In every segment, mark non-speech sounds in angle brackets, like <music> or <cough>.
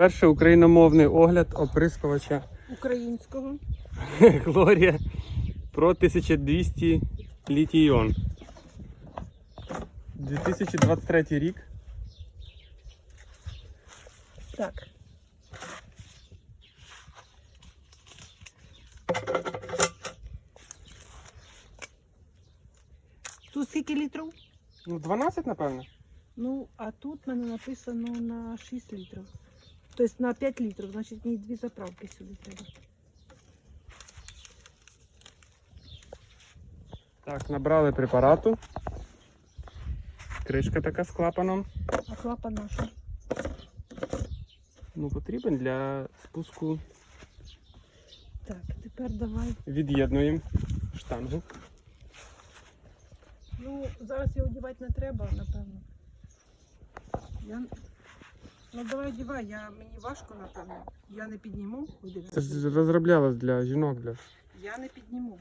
Перший україномовний огляд оприскувача Українського. <laughs> Глорія про 1200 літій-іон. 2023 рік. Так. Тут скільки літрів? Ну, 12, напевно. Ну, а тут в мене написано на 6 літрів. Тобто на 5 літрів, значить мені дві заправки сюди треба. Так, набрали препарату. Кришка така з клапаном. А клапан наша. Ну, потрібен для спуску. Так, тепер давай. Від'єднуємо штангу. Ну, зараз його одягати не треба, напевно. Я... Ну давай одягай, я... мені важко, напевно. Я не підніму. Це ж розроблялось для жінок. Для... Я не підніму.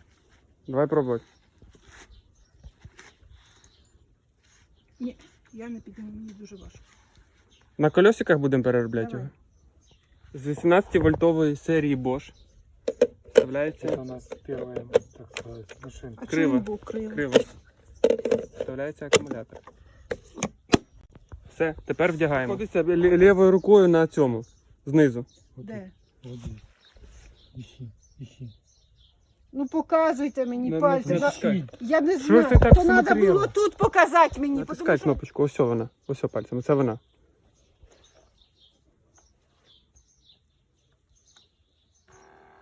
Давай пробувати. Ні, я не підніму, мені дуже важко. На колесиках будемо переробляти Давай. його. З 18 вольтової серії Bosch. Вставляється Это у нас первая, так сказать, машинка. А Криво. був криво? криво. Вставляється акумулятор. Все, тепер вдягаємо. Ходиться лі- лівою рукою на цьому, знизу. Де? Ну показуйте мені Не- пальцем. не натискай. Я не знаю, ти так то треба смотрела? було тут показати мені. Натискай тому що- кнопочку, ось вона. Ось пальцем, це вона.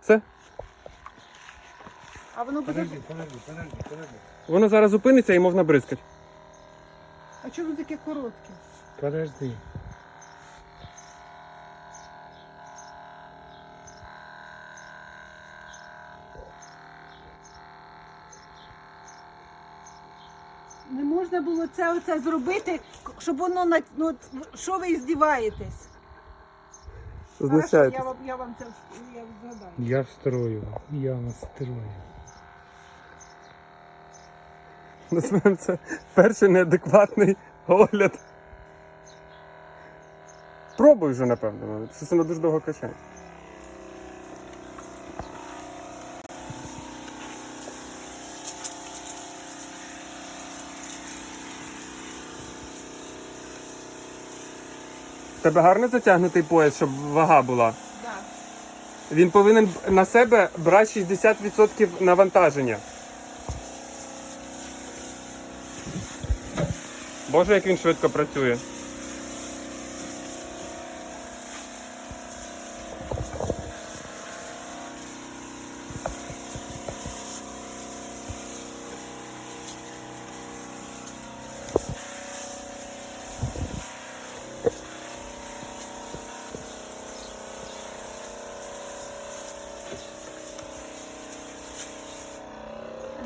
Все. А воно буде. Подожди, подожди, подожди, подожди. Воно зараз зупиниться і можна бризкати. А чому воно таке коротке? Подожди. Не можна було це оце зробити, щоб воно на ну, що ви здіваєтесь? Хорошо, я вам я вам це я згадаю. Я встрою, я настрою. Це перший неадекватний огляд. Пробуй вже, напевно. Щось воно дуже довго качає. Тебе гарно затягнутий пояс, щоб вага була. Да. Він повинен на себе брати 60% навантаження. Боже, як він швидко працює.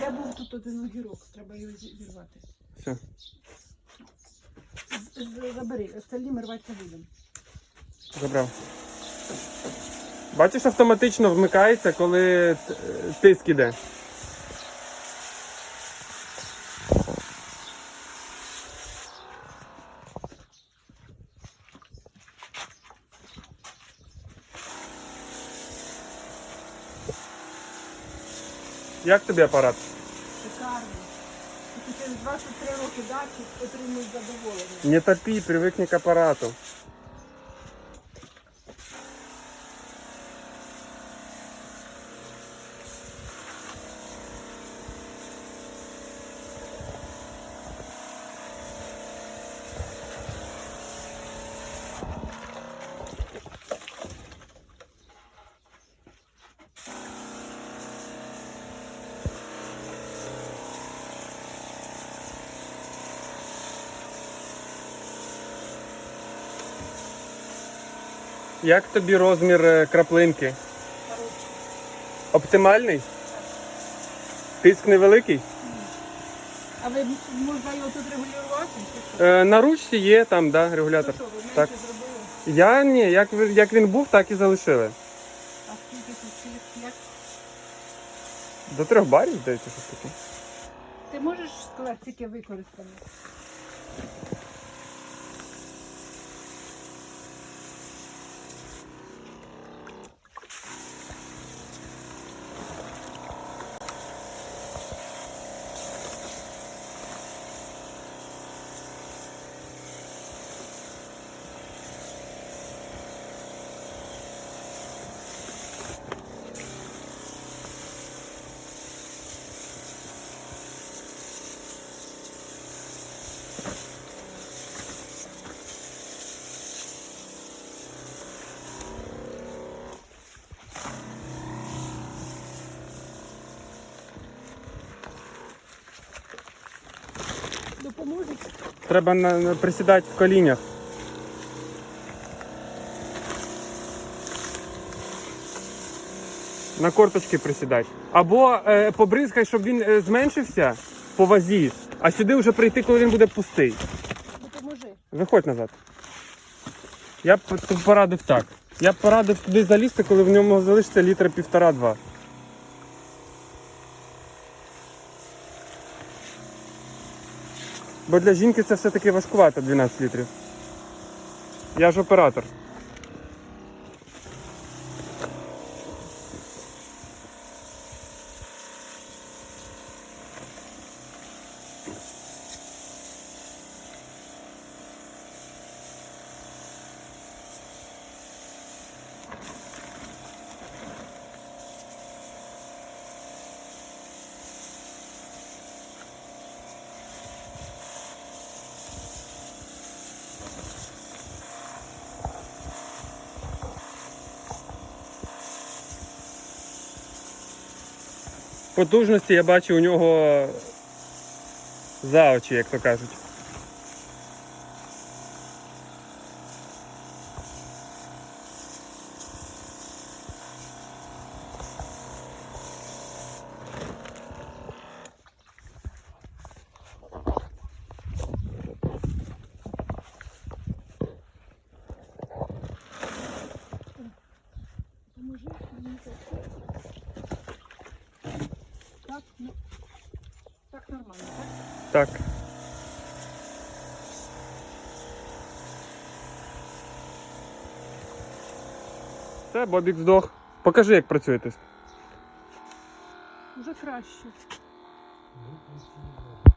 Де був тут один огірок, треба його зірвати. Все. Забери, остальні ми рвати не будемо. Забрав. Бачиш, автоматично вмикається, коли тиск іде. Як тобі апарат? Шикарно. Ти через 23 роки дачі отримують задоволення. Не топи, привикни к апарату. Як тобі розмір е, краплинки? Оптимальний? Тиск невеликий? А ви можна його тут регулювати? Е, на ручці є там, да, регулятор. Ну що, ви Так. зробили? Я ні, як, як він був, так і залишили. А скільки тут? Як? До трьох барів, здається, щось таке. Ти можеш сказати, скільки використано? Треба на, на- присідати в колінях. На корточки присідати. Або е, побризкай, щоб він е, зменшився по вазі, а сюди вже прийти, коли він буде пустий. Допоможи. Виходь назад. Я б порадив так. Я б порадив туди залізти, коли в ньому залишиться літра півтора-два. Бо для жінки це все-таки важкувато 12 літрів. Я ж оператор. Потужності я бачу у нього за очі, як то кажуть. Так? Все, Бобік здох. Покажи, як працюєте. Уже краще. Його.